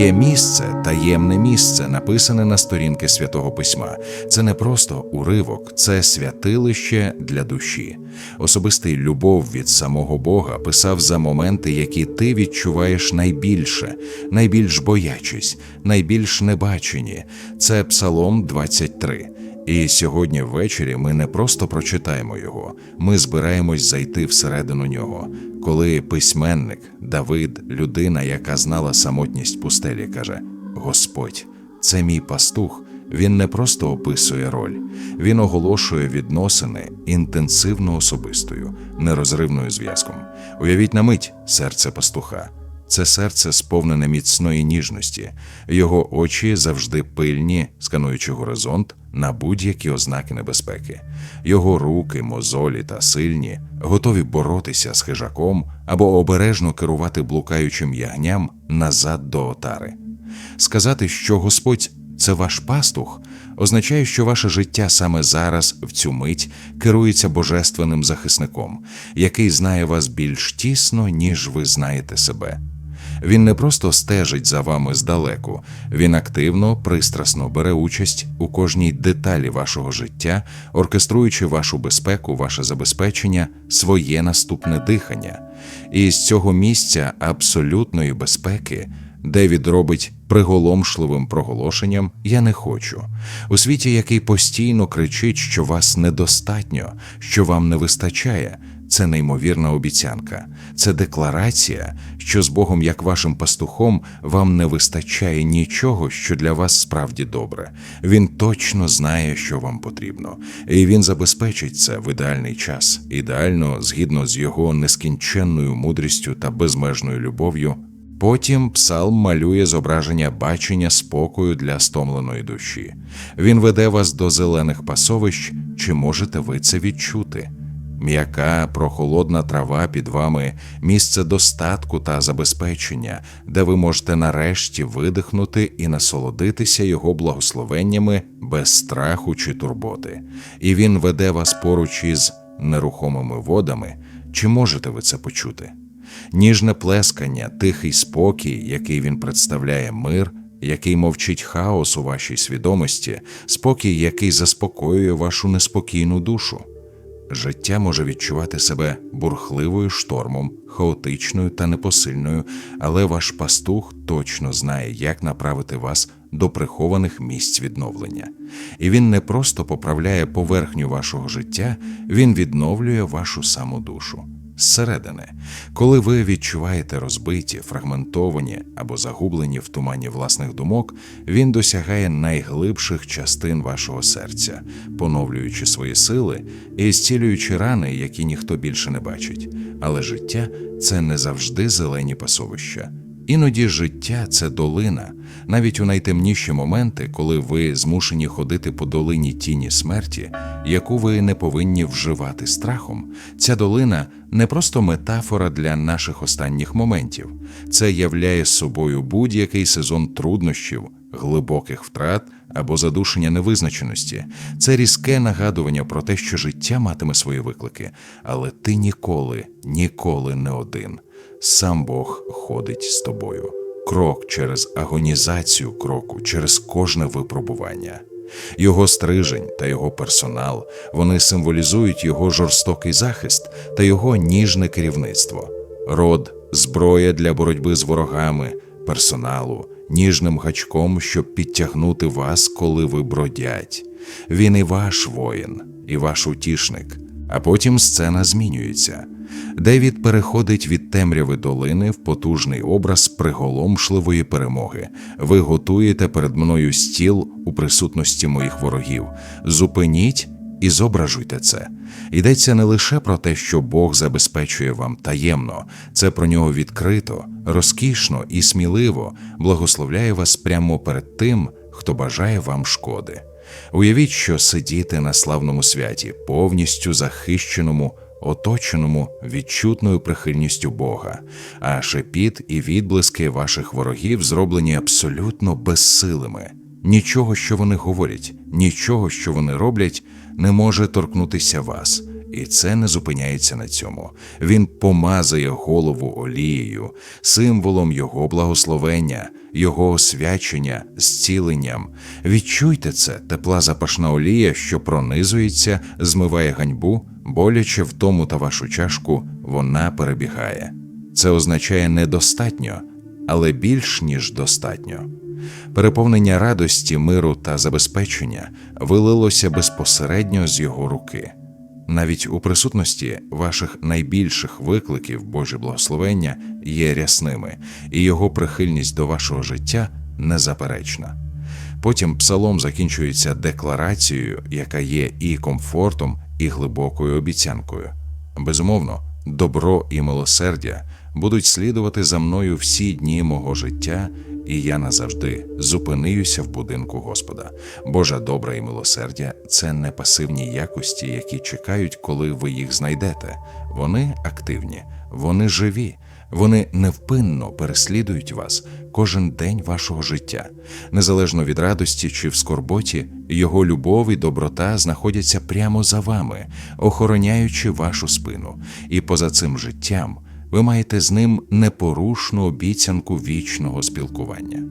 Є місце, таємне місце, написане на сторінки святого письма. Це не просто уривок, це святилище для душі. Особистий любов від самого Бога писав за моменти, які ти відчуваєш найбільше, найбільш боячись, найбільш небачені. Це Псалом 23. І сьогодні ввечері ми не просто прочитаємо його, ми збираємось зайти всередину нього. Коли письменник Давид, людина, яка знала самотність пустелі, каже: Господь, це мій пастух. Він не просто описує роль, він оголошує відносини інтенсивно особистою, нерозривною зв'язком. Уявіть на мить серце пастуха. Це серце сповнене міцної ніжності, його очі завжди пильні, скануючи горизонт на будь-які ознаки небезпеки. Його руки, мозолі та сильні, готові боротися з хижаком або обережно керувати блукаючим ягням назад до отари. Сказати, що Господь це ваш пастух, означає, що ваше життя саме зараз, в цю мить, керується божественним захисником, який знає вас більш тісно, ніж ви знаєте себе. Він не просто стежить за вами здалеку, він активно, пристрасно бере участь у кожній деталі вашого життя, оркеструючи вашу безпеку, ваше забезпечення, своє наступне дихання. І з цього місця абсолютної безпеки Девід робить приголомшливим проголошенням Я не хочу у світі, який постійно кричить, що вас недостатньо, що вам не вистачає. Це неймовірна обіцянка, це декларація, що з Богом, як вашим пастухом, вам не вистачає нічого, що для вас справді добре. Він точно знає, що вам потрібно, і він забезпечить це в ідеальний час, ідеально згідно з його нескінченною мудрістю та безмежною любов'ю. Потім псалм малює зображення бачення спокою для стомленої душі. Він веде вас до зелених пасовищ, чи можете ви це відчути? М'яка, прохолодна трава під вами, місце достатку та забезпечення, де ви можете нарешті видихнути і насолодитися його благословеннями без страху чи турботи. І він веде вас поруч із нерухомими водами. Чи можете ви це почути? Ніжне плескання, тихий спокій, який він представляє мир, який мовчить хаос у вашій свідомості, спокій, який заспокоює вашу неспокійну душу. Життя може відчувати себе бурхливою штормом, хаотичною та непосильною, але ваш пастух точно знає, як направити вас до прихованих місць відновлення. І він не просто поправляє поверхню вашого життя, він відновлює вашу саму душу зсередини. Коли ви відчуваєте розбиті, фрагментовані або загублені в тумані власних думок, він досягає найглибших частин вашого серця, поновлюючи свої сили і зцілюючи рани, які ніхто більше не бачить. Але життя це не завжди зелені пасовища. Іноді життя це долина, навіть у найтемніші моменти, коли ви змушені ходити по долині тіні смерті, яку ви не повинні вживати страхом. Ця долина не просто метафора для наших останніх моментів, це являє собою будь-який сезон труднощів, глибоких втрат або задушення невизначеності. Це різке нагадування про те, що життя матиме свої виклики, але ти ніколи, ніколи не один. Сам Бог ходить з тобою, крок через агонізацію кроку, через кожне випробування. Його стрижень та його персонал вони символізують його жорстокий захист та його ніжне керівництво, род, зброя для боротьби з ворогами, персоналу, ніжним гачком, щоб підтягнути вас, коли ви бродять. Він і ваш воїн, і ваш утішник. А потім сцена змінюється. Девід переходить від темряви долини в потужний образ приголомшливої перемоги. Ви готуєте перед мною стіл у присутності моїх ворогів. Зупиніть і зображуйте це. Йдеться не лише про те, що Бог забезпечує вам таємно, це про нього відкрито, розкішно і сміливо благословляє вас прямо перед тим, хто бажає вам шкоди. Уявіть, що сидіти на славному святі, повністю захищеному оточеному відчутною прихильністю Бога, а шепіт і відблиски ваших ворогів зроблені абсолютно безсилими. Нічого, що вони говорять, нічого, що вони роблять, не може торкнутися вас, І це не зупиняється на цьому. Він помазує голову олією, символом його благословення, його освячення, зціленням. Відчуйте це, тепла запашна олія, що пронизується, змиває ганьбу, боляче в тому та вашу чашку, вона перебігає. Це означає недостатньо, але більш ніж достатньо. Переповнення радості, миру та забезпечення вилилося безпосередньо з його руки. Навіть у присутності ваших найбільших викликів Боже благословення є рясними, і його прихильність до вашого життя незаперечна. Потім псалом закінчується декларацією, яка є і комфортом, і глибокою обіцянкою. Безумовно, добро і милосердя будуть слідувати за мною всі дні мого життя, і я назавжди зупинюся в будинку Господа. Божа добра і милосердя це не пасивні якості, які чекають, коли ви їх знайдете. Вони активні, вони живі. Вони невпинно переслідують вас кожен день вашого життя. Незалежно від радості чи в скорботі, його любов і доброта знаходяться прямо за вами, охороняючи вашу спину. І поза цим життям ви маєте з ним непорушну обіцянку вічного спілкування.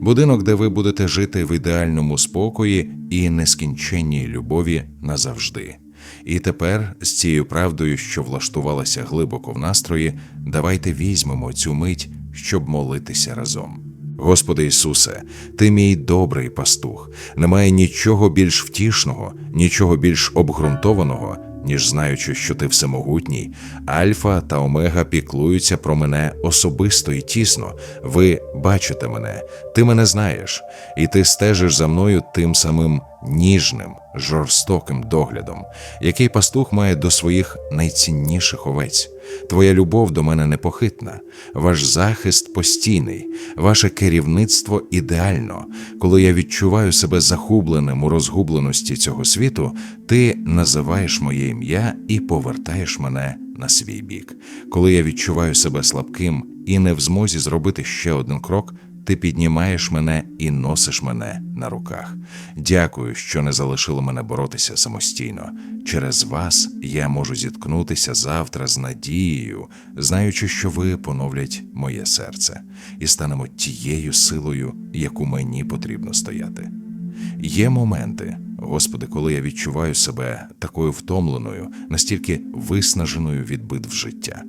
Будинок, де ви будете жити в ідеальному спокої і нескінченній любові назавжди. І тепер, з цією правдою, що влаштувалася глибоко в настрої, давайте візьмемо цю мить, щоб молитися разом. Господи Ісусе, Ти мій добрий пастух. Немає нічого більш втішного, нічого більш обґрунтованого, ніж знаючи, що ти всемогутній, Альфа та Омега піклуються про мене особисто і тісно. Ви бачите мене, ти мене знаєш, і ти стежиш за мною тим самим ніжним, жорстоким доглядом, який пастух має до своїх найцінніших овець. Твоя любов до мене непохитна, ваш захист постійний, ваше керівництво ідеально. Коли я відчуваю себе захубленим у розгубленості цього світу, ти називаєш моє ім'я і повертаєш мене на свій бік. Коли я відчуваю себе слабким і не в змозі зробити ще один крок. Ти піднімаєш мене і носиш мене на руках. Дякую, що не залишили мене боротися самостійно. Через вас я можу зіткнутися завтра з надією, знаючи, що ви поновлять моє серце, і станемо тією силою, яку мені потрібно стояти. Є моменти, Господи, коли я відчуваю себе такою втомленою, настільки виснаженою від битв життя.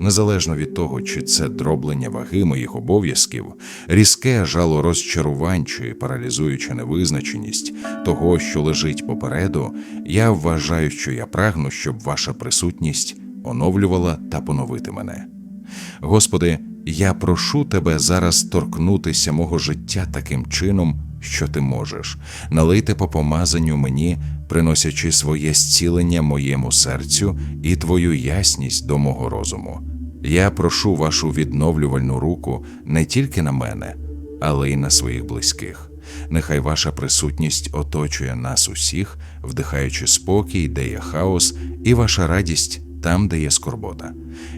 Незалежно від того, чи це дроблення ваги моїх обов'язків, різке жало розчарувань чи паралізуюча невизначеність того, що лежить попереду, я вважаю, що я прагну, щоб ваша присутність оновлювала та поновити мене. Господи, я прошу Тебе зараз торкнутися мого життя таким чином, що ти можеш, налити по помазанню мені, приносячи своє зцілення моєму серцю і Твою ясність до мого розуму. Я прошу вашу відновлювальну руку не тільки на мене, але й на своїх близьких. Нехай ваша присутність оточує нас усіх, вдихаючи спокій, де є хаос, і ваша радість там, де є скорбота.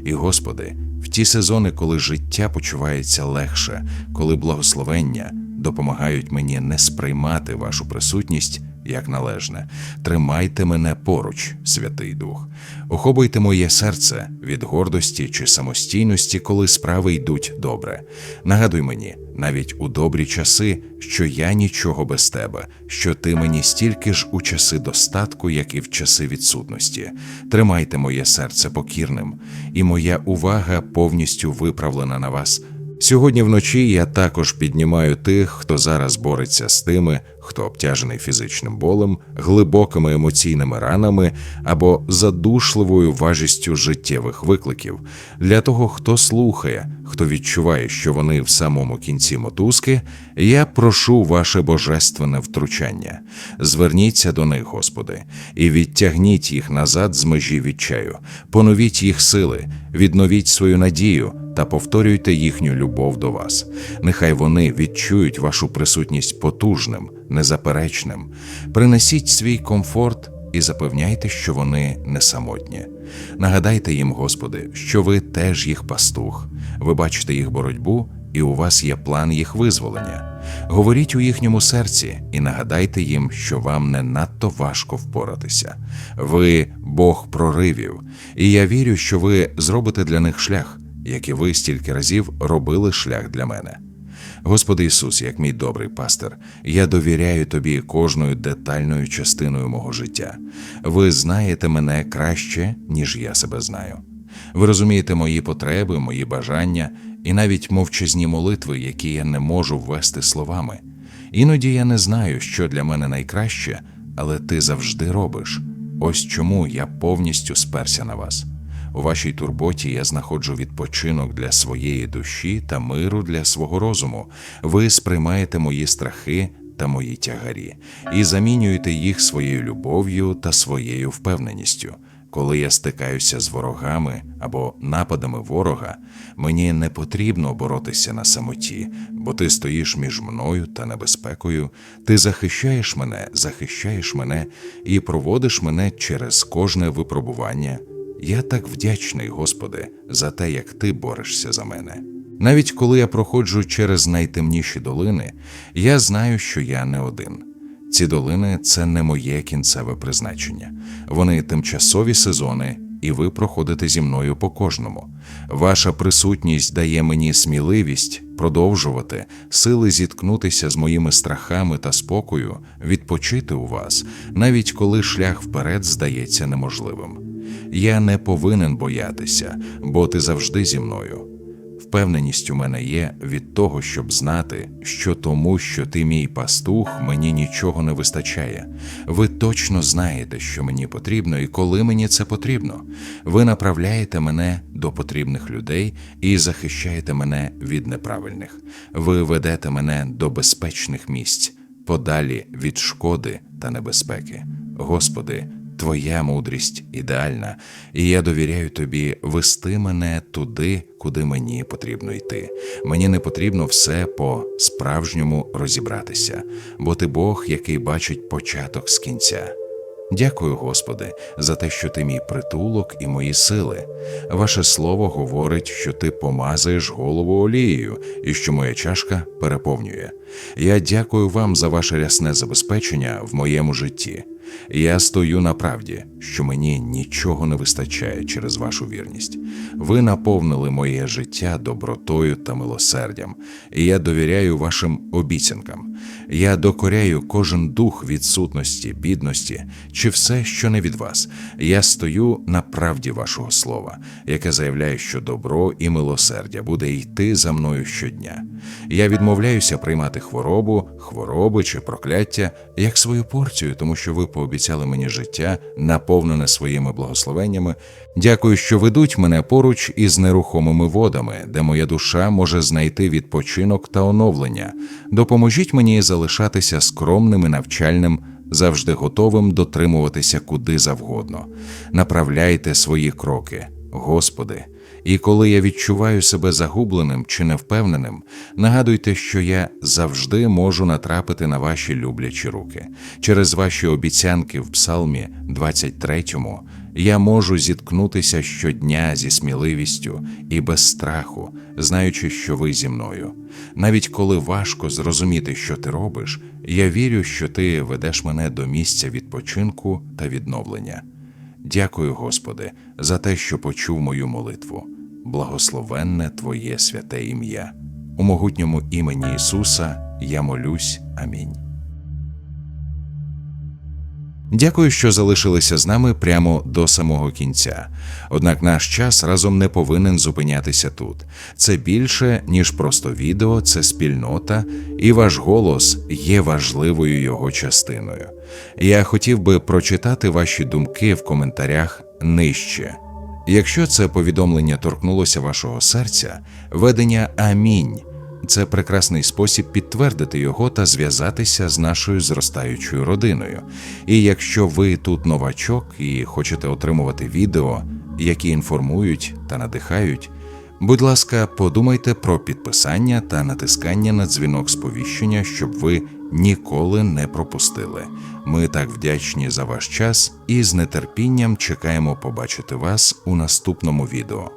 І, Господи, в ті сезони, коли життя почувається легше, коли благословення допомагають мені не сприймати вашу присутність як належне. Тримайте мене поруч, Святий Дух, охоботьте моє серце від гордості чи самостійності, коли справи йдуть добре. Нагадуй мені, навіть у добрі часи, що я нічого без тебе, що ти мені стільки ж у часи достатку, як і в часи відсутності. Тримайте моє серце покірним, і моя увага повністю виправлена на вас. Сьогодні вночі я також піднімаю тих, хто зараз бореться з тими, хто обтяжений фізичним болем, глибокими емоційними ранами або задушливою важістю життєвих викликів, для того, хто слухає, хто відчуває, що вони в самому кінці мотузки, я прошу ваше божественне втручання. Зверніться до них, Господи, і відтягніть їх назад з межі відчаю, поновіть їх сили, відновіть свою надію та повторюйте їхню любов до вас. Нехай вони відчують вашу присутність потужним, незаперечним. Принесіть свій комфорт і запевняйте, що вони не самотні. Нагадайте їм, Господи, що ви теж їх пастух, ви бачите їх боротьбу і у вас є план їх визволення. Говоріть у їхньому серці і нагадайте їм, що вам не надто важко впоратися. Ви Бог проривів, і я вірю, що ви зробите для них шлях, як і ви стільки разів робили шлях для мене. Господи Ісус, як мій добрий пастир, я довіряю Тобі кожною детальною частиною мого життя. Ви знаєте мене краще, ніж я себе знаю. Ви розумієте мої потреби, мої бажання і навіть мовчазні молитви, які я не можу ввести словами. Іноді я не знаю, що для мене найкраще, але ти завжди робиш. Ось чому я повністю сперся на вас. У вашій турботі я знаходжу відпочинок для своєї душі та миру для свого розуму. Ви сприймаєте мої страхи та мої тягарі і замінюєте їх своєю любов'ю та своєю впевненістю. Коли я стикаюся з ворогами або нападами ворога, мені не потрібно боротися на самоті, бо ти стоїш між мною та небезпекою, ти захищаєш мене, захищаєш мене і проводиш мене через кожне випробування. Я так вдячний, Господи, за те, як Ти борешся за мене. Навіть коли я проходжу через найтемніші долини, я знаю, що я не один. Ці долини це не моє кінцеве призначення. Вони тимчасові сезони, і ви проходите зі мною по кожному. Ваша присутність дає мені сміливість продовжувати, сили зіткнутися з моїми страхами та спокою, відпочити у вас, навіть коли шлях вперед здається неможливим. Я не повинен боятися, бо ти завжди зі мною. Впевненість у мене є від того, щоб знати, що тому, що ти мій пастух, мені нічого не вистачає. Ви точно знаєте, що мені потрібно і коли мені це потрібно. Ви направляєте мене до потрібних людей і захищаєте мене від неправильних. Ви ведете мене до безпечних місць, подалі від шкоди та небезпеки. Господи, Твоя мудрість ідеальна, і я довіряю тобі вести мене туди, куди мені потрібно йти. Мені не потрібно все по справжньому розібратися, бо ти Бог, який бачить початок з кінця. Дякую, Господи, за те, що ти мій притулок і мої сили. Ваше слово говорить, що ти помазаєш голову олією і що моя чашка переповнює. Я дякую вам за ваше рясне забезпечення в моєму житті. Я стою на правді, що мені нічого не вистачає через вашу вірність. Ви наповнили моє життя добротою та милосердям, і я довіряю вашим обіцянкам. Я докоряю кожен дух відсутності, бідності чи все, що не від вас. Я стою на правді вашого слова, яке заявляє, що добро і милосердя буде йти за мною щодня. Я відмовляюся приймати хворобу, хвороби чи прокляття як свою порцію, тому що ви пообіцяли мені життя, наповнене своїми благословеннями. Дякую, що ведуть мене поруч із нерухомими водами, де моя душа може знайти відпочинок та оновлення. Допоможіть мені залишатися скромним і навчальним, завжди готовим дотримуватися куди завгодно. Направляйте свої кроки, Господи. І коли я відчуваю себе загубленим чи невпевненим, нагадуйте, що я завжди можу натрапити на ваші люблячі руки. Через ваші обіцянки в Псалмі 23 я можу зіткнутися щодня зі сміливістю і без страху, знаючи, що ви зі мною. Навіть коли важко зрозуміти, що ти робиш, я вірю, що ти ведеш мене до місця відпочинку та відновлення. Дякую, Господи, за те, що почув мою молитву. Благословенне Твоє святе ім'я. У могутньому імені Ісуса я молюсь. Амінь. Дякую, що залишилися з нами прямо до самого кінця. Однак наш час разом не повинен зупинятися тут. Це більше, ніж просто відео, це спільнота, і ваш голос є важливою його частиною. Я хотів би прочитати ваші думки в коментарях нижче. Якщо це повідомлення торкнулося вашого серця, ведення Амінь. Це прекрасний спосіб підтвердити його та зв'язатися з нашою зростаючою родиною. І якщо ви тут новачок і хочете отримувати відео, які інформують та надихають, будь ласка, подумайте про підписання та натискання на дзвінок сповіщення, щоб ви ніколи не пропустили. Ми так вдячні за ваш час і з нетерпінням чекаємо побачити вас у наступному відео.